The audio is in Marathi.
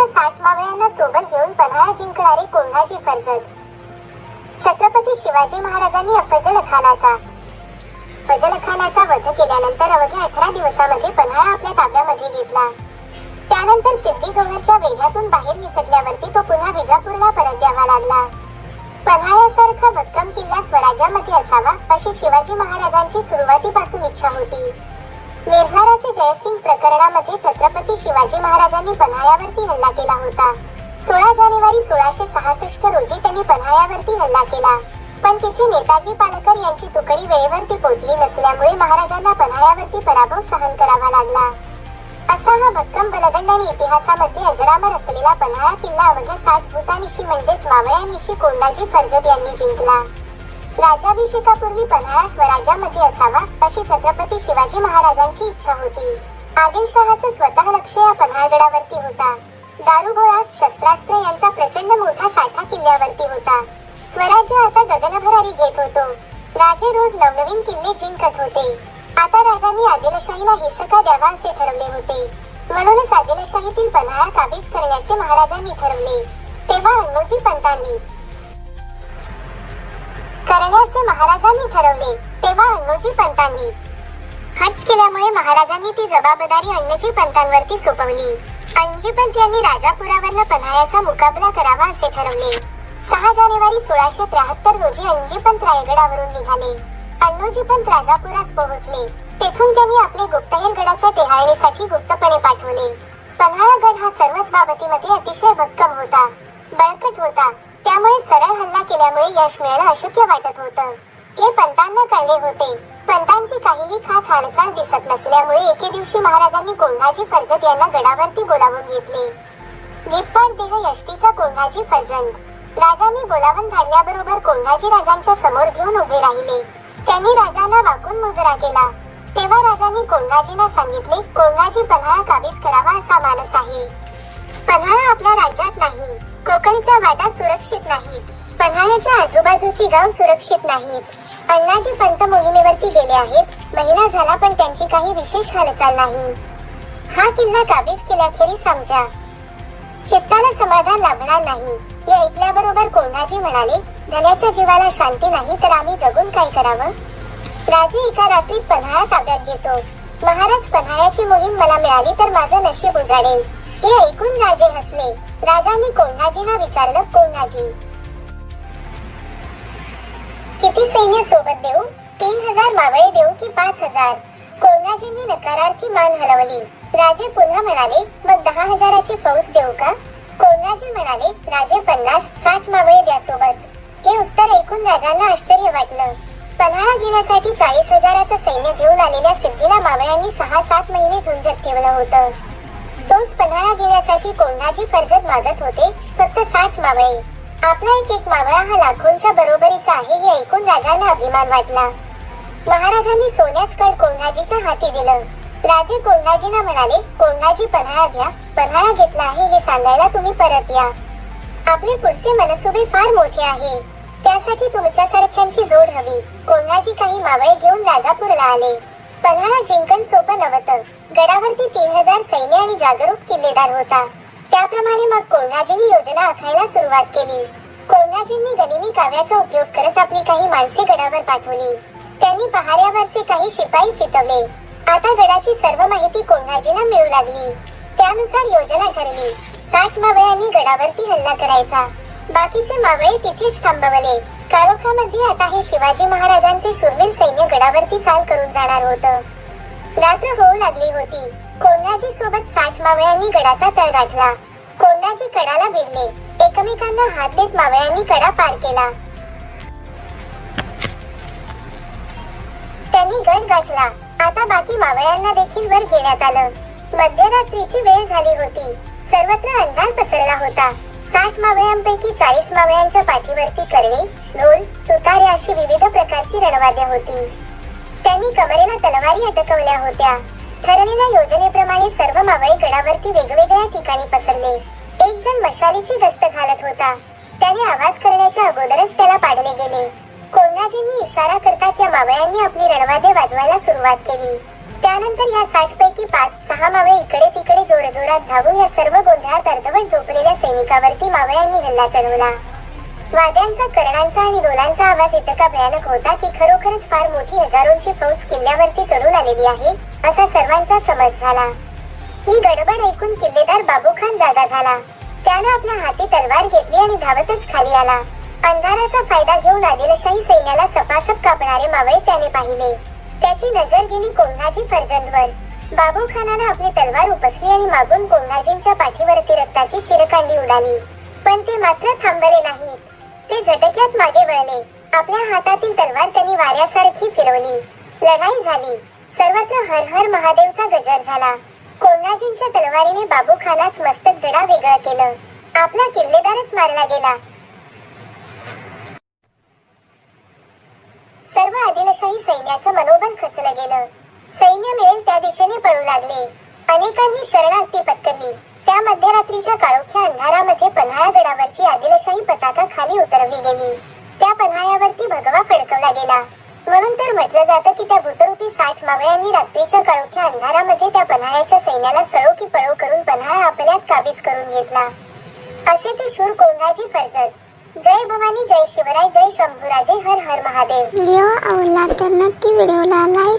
फक्त साठ मावळ्यांना सोबत घेऊन पन्हाळा जिंकणारी कोल्हाजी फर्जत छत्रपती शिवाजी महाराजांनी अफजल खानाचा फजल खानाचा वध केल्यानंतर अवघ्या अठरा दिवसामध्ये पन्हाळा आपल्या ताब्यामध्ये घेतला. त्यानंतर सिद्धी जोहरच्या वेढ्यातून बाहेर निसटल्यावरती तो पुन्हा विजापूरला परत द्यावा लागला. पन्हाळ्यासारखा भक्कम किल्ला स्वराज्यामध्ये असावा अशी शिवाजी महाराजांची सुरुवातीपासून इच्छा होती. मिर्झाराचे जयसिंग प्रकरणामध्ये छत्रपती शिवाजी महाराजांनी पन्हाळ्यावरती हल्ला केला होता. सोळा जानेवारी सोळाशे सहासष्ट रोजी त्यांनी पन्हाळ्यावरती हल्ला केला. पण तिथे नेताजी पालकर यांची तुकडी वेळेवरती पोहोचली नसल्यामुळे महाराजांना पन्हाळ्यावरती पराभव सहन करावा लागला. असा हा भक्कम बलगंडाने आणि इतिहासामध्ये अजरामर असलेला पन्हाळा किल्ला अवघ्या साठ भूतानिशी म्हणजेच मावळ्यानिशी कोंडाजी फर्जद यांनी जिंकला. राज्याभिषेकापूर्वी पन्हाळा स्वराज्यामध्ये असावा अशी छत्रपती शिवाजी महाराजांची इच्छा होती. आदिलशहाचं स्वतः लक्ष या पन्हाळगडावरती होता. दारुगोळा शस्त्रास्त्र यांचा प्रचंड मोठा साठा किल्ल्यावरती होता. स्वराज्य आता गगनभरारी घेत होतो. राजे रोज नवनवीन किल्ले जिंकत होते. आता राजांनी आदिलशाहीला हिस्सा द्यावा असे ठरवले होते. म्हणूनच आदिलशाहीतील पन्हाळा काबीज करण्याचे महाराजांनी ठरवले. तेव्हा अण्णोजी पंतांनी करण्याचे महाराजांनी ठरवले. तेव्हा अण्णोजी पंतांनी. हट केल्यामुळे महाराजांनी ती जबाबदारी अण्णजी पंतांवरती सोपवली. अण्णजी पंत यांनी राजापुरावरनं पन्हाळ्याचा मुकाबला करावा असे ठरवले. सहा जानेवारी सोळाशे त्र्याहत्तर रोजी अण्णजी पंत रायगडावरून निघाले. अण्णोजी पंत राजापुरास पोहोचले. तेथून त्यांनी आपले गुप्तहेर गडाच्या टेहाळणीसाठी गुप्तपणे पाठवले. पन्हाळा गड हा सर्वच बाबतीमध्ये अतिशय भक्कम होता. बळकट होता. त्यामुळे सरळ हल्ला केल्यामुळे यश मिळणं अशक्य वाटत होतं. हे पंतांना कळले होते. पंतांची काहीही खास हालचाल दिसत नसल्यामुळे एके दिवशी महाराजांनी कोल्हाजी फर्जत यांना गडावरती बोलावून घेतले. निप्पाड देह यष्टीचा कोल्हाजी फर्जंद. राजांनी बोलावून धाडल्याबरोबर कोल्हाजी राजांच्या समोर घेऊन उभे राहिले. त्यांनी राजांना वाकून मुजरा केला. तेव्हा राजांनी कोल्हाजींना सांगितले कोल्हाजी पन्हाळा काबीज करावा असा मानस आहे. पन्हाळा आपल्या राज्यात नाही. कोकणच्या वाटा सुरक्षित नाहीत. पन्हाळ्याच्या आजूबाजूची गाव सुरक्षित नाहीत. अण्णाजी पंत मोहिमेवरती गेले आहेत. महिना झाला पण त्यांची काही विशेष हालचाल नाही. हा किल्ला काबीज केल्याखेरीस आमच्या चित्ताला समाधान लाभणार नाही. हे ऐकल्याबरोबर कोंढाजी म्हणाले धन्याच्या जीवाला शांती नाही तर आम्ही जगून काय करावं? राजे एका रात्रीत पन्हाळा ताब्यात घेतो. महाराज पन्हाळ्याची मोहीम मला मिळाली तर माझं नशीब उजाडेल. हे ऐकून राजे हसले. राजांनी कोंढाजींना विचारलं? कोंढाजी किती सैन्य सोबत देऊ? तीन हजार मावळे देऊ की पाच हजार? कोल्हाजींनी नकारार्थी मान हलवली. राजे पुन्हा म्हणाले मग दहा हजाराची फौज देऊ का? कोल्हाजी म्हणाले राजे पन्नास साठ मावळे द्या सोबत. हे उत्तर ऐकून राजांना आश्चर्य वाटलं. पन्हाळा घेण्यासाठी चाळीस हजाराचं सैन्य घेऊन आलेल्या सिद्धीला मावळ्यांनी सहा सात महिने झुंजत ठेवलं होतं. तोच पन्हाळा घेण्यासाठी कोल्हाजी फर्जत मागत होते फक्त साठ मावळे. आपला एक एक मावळा हा लाखोंच्या बरोबरीचा आहे हे ऐकून राजांना अभिमान वाटला. महाराजांनी सोन्याच कड कोल्हाजीच्या हाती दिलं. राजे कोल्हाजीना म्हणाले कोल्हाजी पन्हाळा घ्या. पन्हाळा घेतला आहे हे सांगायला तुम्ही परत या. आपले पुढचे मनसुबे फार मोठे आहे. त्यासाठी तुमच्यासारख्यांची जोड हवी. कोल्हाजी काही मावळे घेऊन राजापूरला आले. पन्हाळा जिंकण सोपं नव्हतं. गडावरती तीन हजार सैन्य आणि जागरूक किल्लेदार होता. त्याप्रमाणे मग कोल्हाजींनी योजना आखायला सुरुवात केली. कोल्हाजींनी गनिमी काव्याचा उपयोग करत आपली काही माणसे गडावर पाठवली. त्यांनी पहाऱ्यावरचे काही शिपाई फितवले आता गडाची सर्व माहिती कोल्हाजींना मिळू लागली. त्यानुसार योजना ठरली. साठ मावळ्यांनी गडावरती हल्ला करायचा. बाकीचे मावळे तिथेच थांबवले. कारोखामध्ये आता हे शिवाजी महाराजांचे शूरवीर सैन्य गडावरती चाल करून जाणार होतं. रात्र होऊ लागली होती. कोंडाजी सोबत साठ मावळ्यांनी गडाचा तळ गाठला. कोंडाजी कडाला भिडले. एकमेकांना हात देत मावळ्यांनी कडा पार केला. त्यांनी गड गाठला. आता बाकी मावळ्यांना देखील वर घेण्यात आलं. मध्यरात्रीची वेळ झाली होती. सर्वत्र अंधार पसरला होता. साठ मावळ्यांपैकी चाळीस मावळ्यांच्या पाठीवरती करणे ढोल तुतारे अशी विविध प्रकारची रणवाद्य होती. त्यांनी कमरेला तलवारी अटकवल्या होत्या. ठरलेल्या योजनेप्रमाणे सर्व मावळे गडावरती वेगवेगळ्या ठिकाणी पसरले. एक जण मशालीची गस्त घालत होता. त्याने आवाज करण्याच्या अगोदरच त्याला पाडले गेले. कोल्हाजींनी इशारा करताच या मावळ्यांनी आपली रणवादे वाजवायला सुरुवात केली. त्यानंतर या साठ पैकी पाच सहा मावळे इकडे तिकडे जोरजोरात धावून या सर्व गोंधळात अर्धवट झोपलेल्या सैनिकावरती मावळ्यांनी हल्ला चढवला. वाद्यांचा कर्णांचा आणि डोलांचा आवाज इतका भयानक होता की खरोखरच फार मोठी हजारोंची फौज किल्ल्यावरती चढून आलेली आहे असा सर्वांचा समज झाला. ही गडबड ऐकून किल्लेदार बाबूखान जागा झाला. त्यानं आपल्या हाती तलवार घेतली आणि धावतच खाली आला. अंधाराचा फायदा घेऊन आदिलशाही सैन्याला सपासप कापणारे मावळे त्याने पाहिले. त्याची नजर गेली कोल्हाजी फर्जंदवर. बाबू खानानं आपली तलवार उपसली आणि मागून कोल्हाजींच्या पाठीवरती रक्ताची चिरकांडी उडाली. पण ते मात्र थांबले नाहीत. ते झटक्यात मागे वळले. आपल्या हातातील तलवार त्यांनी वाऱ्यासारखी फिरवली. लढाई झाली. सर्वत्र हर हर महादेवचा गजर झाला. कोल्हाजींच्या तलवारीने बाबू खानाच मस्तक धडा वेगळं केलं. आपला किल्लेदारच मारला गेला. सर्व आदिलशाही सैन्याचं मनोबल खचलं गेलं. सैन्य मिळेल त्या दिशेने पळू लागले. अनेकांनी शरणार्थी पत्करली. त्या मध्यरात्रीच्या काळोख्या अंधारामध्ये पन्हाळा गडावरची आदिलशाही पताका खाली उतरवली गेली. त्या पन्हाळ्यावरती भगवा फडकवला गेला. म्हणून तर म्हटलं जातं की त्या भूतरूपी साठ मावळ्यांनी रात्रीच्या काळोख्या अंधारामध्ये त्या पन्हाळ्याच्या सैन्याला सळो की पळो करून पन्हाळा आपल्यात काबीज करून घेतला. असे ते शूर कोंढाजी फर्जत. जय भवानी जय शिवराय जय शंभूराजे हर हर महादेव. व्हिडिओ आवडला तर नक्की व्हिडिओला लाईक